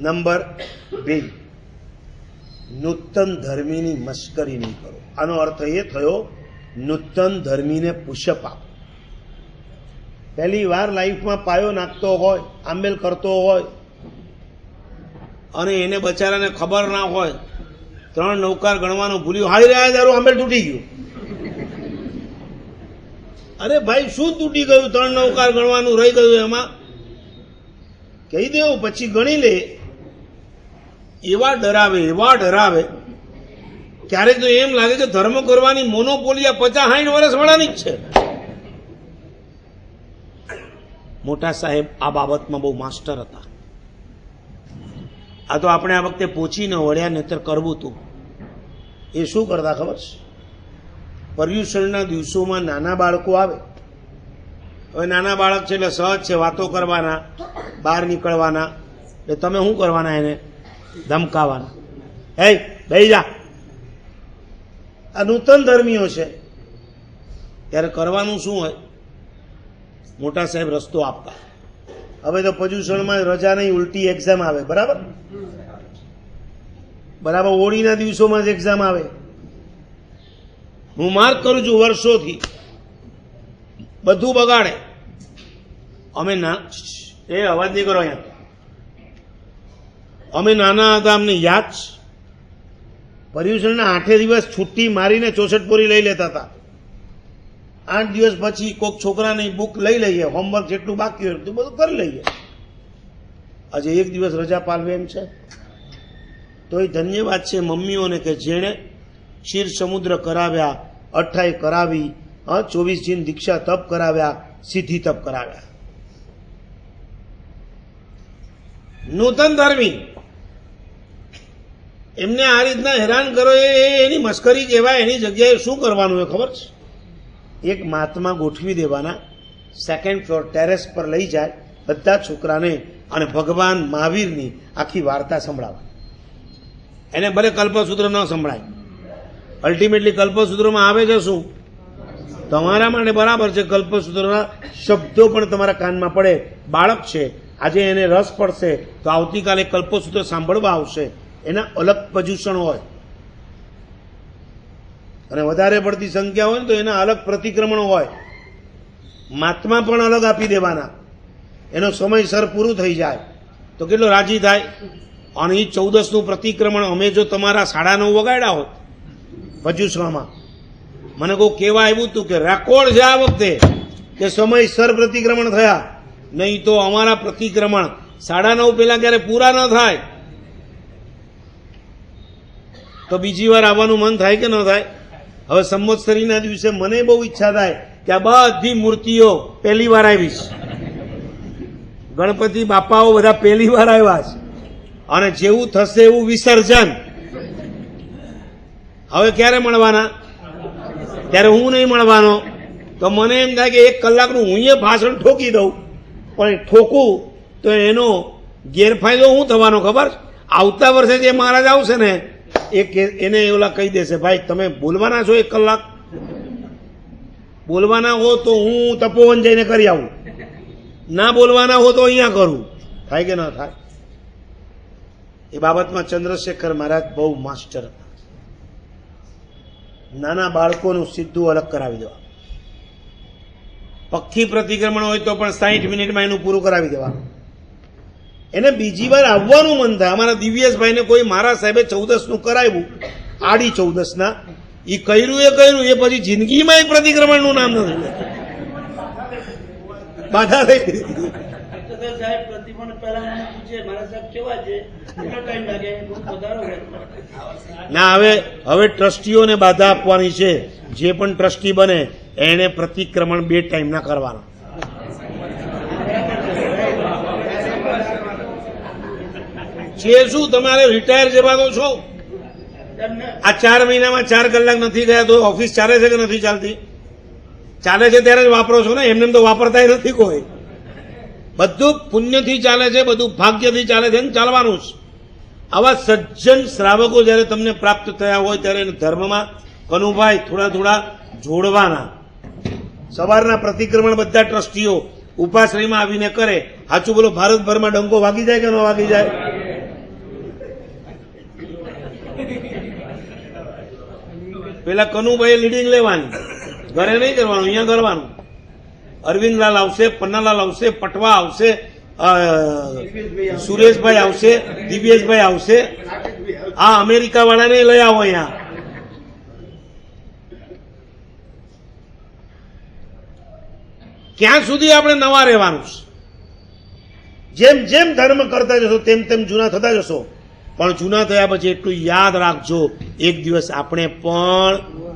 Number બે. નૂતન ધર્મીની મશ્કરી નહીં કરો. આનો અર્થ એ થયો, નૂતન ધર્મીને પુષપ આપો. પહેલી વાર લાઈફમાં પાયો નાખતો હોય, આંબેલ કરતો હોય, અને એને બચારાને ખબર ના હોય, ત્રણ નૌકાર ગણવાનું ભૂલ્યું હારી રહ્યા તારું આંબેલ તૂટી ગયું. અરે ભાઈ, શું તૂટી ગયું? ત્રણ નૌકાર ગણવાનું રહી ગયું એમાં? કહી દેવું, પછી ગણી લે. એવા ડરાવે એવા ડરાવે. ક્યારેક તો એમ લાગે કે ધર્મ કરવાની મોનોપોલી આ પચાસ સાઠ વર્ષ વાળાની જ છે. મોટા સાહેબ, આ બાબતમાં બહુ માસ્ટર હતા. આ તો આપણે આ વખતે પહોંચીને વળ્યા, નહીતર કરવું તું. એ શું કરતા ખબર છે? પર્યુષણના દિવસોમાં નાના બાળકો આવે. હવે નાના બાળક છે એટલે સહજ છે વાતો કરવાના, બહાર નીકળવાના. એટલે તમે શું કરવાના એને? ધમકાવાના. હે બેહી જા. આ નૂતન ધર્મીઓ છે. ત્યારે કરવાનું શું હોય? મોટા સાહેબ રસ્તો આપતા. હવે તો પર્યુષણમાં રજા નહીં, ઉલટી એક્ઝામ આવે, બરાબર? બરાબર, હોળીના દિવસોમાં જ એક્ઝામ આવે. હું માર્ક કરું છું વર્ષોથી. બધું બગાડે. અમે ના એ, અવાજ નહીં કરો અહીંયા. અમે નાના હતા, અમને યાદ છે. પર્યુષણના આઠે દિવસ છુટ્ટી મારીને ચોસઠપોરી લઈ લેતા હતા. આઠ દિવસ પછી કોઈક છોકરાની બુક લઈ લઈએ, હોમવર્ક જેટલું બાકી હોય એટલું બધું કરી લઈએ. આજે એક દિવસ રજા પાલવે એમ છે. તો એ ધન્યવાદ છે મમ્મીઓને કે જેણે ક્ષીર સમુદ્ર કરાવ્યા, અઠાઈ કરાવી, હા, ચોવીસ જીન દીક્ષા તપ કરાવ્યા, સિદ્ધિ તપ કરાવ્યા. નૂતન ધર્મી એમને આ રીતના હેરાન કરો એ એ એની મસ્કરી કહેવાય, એની જગ્યાએ શું કરવાનું હોય ખબર છે? એક મહાત્મા ગોઠવી દેવાના સેકન્ડ ફ્લોર ટેરેસ પર લઈ જાય, બધા છોકરાને અને ભગવાન મહાવીરની આખી વાર્તા સંભળાવે. એને ભલે કલ્પસૂત્ર ન સંભળાય. અલ્ટિમેટલી કલ્પસૂત્રમાં આવે છે શું? તમારા માટે બરાબર છે, કલ્પસૂત્રના શબ્દો પણ તમારા કાનમાં પડે. બાળક છે, આજે એને રસ પડશે, તો આવતીકાલે કલ્પસૂત્ર સાંભળવા આવશે. એના અલગ પજુષણ હોય. અને વધારે પડતી સંખ્યા હોય ને તો એના અલગ પ્રતિક્રમણ હોય. મહાત્મા પણ અલગ આપી દેવાના. એનો સમયસર પૂરું થઈ જાય. તો કેટલો રાજી થાય? અને એ ચૌદસનું પ્રતિક્રમણ અમે જો તમારા સાડા નવ વગાડ્યા હોત પજુષણમાં મને કહું કહેવા આવ્યું હતું કે રેકોર્ડ છે આ વખતે કે સમયસર પ્રતિક્રમણ થયા. નહીં તો અમારા પ્રતિક્રમણ સાડા નવ પહેલાં ક્યારે પૂરા ન થાય. તો બીજી વાર આવવાનું મન થાય કે ન થાય? હવે સંવત્સરીના દિવસે મને બહુ ઈચ્છા થાય કે આ બધી મૂર્તિઓ પહેલી વાર આવી છે ગણપતિ બાપાઓ બધા પહેલી વાર આવ્યા છે. અને જેવું થશે એવું વિસર્જન. હવે ક્યારે મળવાના? ત્યારે હું નહીં મળવાનો. તો મને એમ થાય કે એક કલાકનું હું એ ભાષણ ઠોકી દઉં. પણ ઠોકું, તો એનો ગેરફાયદો શું થવાનો, ખબર? આવતા વર્ષે જે મહારાજ આવશે ને એ એને ઓલા કહી દેશે, ભાઈ, તમે બોલવાના છો એક કલાક? બોલવાના હો તો હું તપોવન જઈને કરી આવું. ના બોલવાના હો તો અહીંયા કરું. થાય કે ના થાય? એ બાબતમાં ચંદ્રશેખર મહારાજ બહુ માસ્ટર હતા. નાના બાળકોનું સીધું અલગ કરાવી દેવા પક્ષી પ્રતિક્રમણ હોય તો પણ સાહીઠ મિનિટમાં એનું પૂરું કરાવી દેવાનું. એને બીજી વાર આવવાનું મન થાય. અમારા દિવ્યેશભાઈને કોઈ મારા સાહેબે ચૌદસનું કરાવ્યું. આડી ચૌદસના. એ કર્યું એ કર્યું એ પછી જિંદગીમાં એ પ્રતિક્રમણનું નામ નથી. બાધા થઈ ગઈ. સાહેબ પ્રતિમણ પહેલા મને પૂછે મારા સાહેબ કેવા છે? કેટલો ટાઈમ લાગે? વધારો ના હવે હવે ટ્રસ્ટીઓને બાધા આપવાની છે. જે પણ ટ્રસ્ટી બને એને પ્રતિક્રમણ બે ટાઈમના કરવાના. છે શું તમારે રિટાયર જેવા તો છો? આ ચાર મહિનામાં ચાર કલાક નથી ગયા તો ઓફિસ ચાલે છે કે નથી ચાલતી? ચાલે છે ત્યારે જ વાપરો છો ને? એમને એમ તો વાપરતા નથી કોઈ. બધું પુણ્યથી ચાલે છે, બધું ભાગ્યથી ચાલે છે ને ચાલવાનું જ. આવા સજ્જન શ્રાવકો જ્યારે તમને પ્રાપ્ત થયા હોય ત્યારે ધર્મમાં કનુભાઈ થોડા થોડા જોડવાના. સવારના પ્રતિક્રમણ બધા ટ્રસ્ટીઓ ઉપાશ્રયમાં આવીને કરે. સાચું બોલો, ભારતભરમાં ડંકો વાગી જાય કે ન વાગી જાય? પેલા કનુભાઈ લીડિંગ લેવાની. ઘરે નહીં કરવાનું, અહીંયા કરવાનું. અરવિંદલાલ આવશે, પન્નાલાલ આવશે, પટવા આવશે સુરેશભાઈ આવશે, દિવ્યેશભાઈ આવશે. આ અમેરિકા વાળાને લઈ આવો અહીંયા. ક્યાં સુધી આપણે નવા રહેવાનું જેમ જેમ ધર્મ કરતા જશો, તેમ તેમ જૂના થતા જશો. પણ જૂના થયા પછી એટલું યાદ રાખજો એક દિવસ આપણે પણ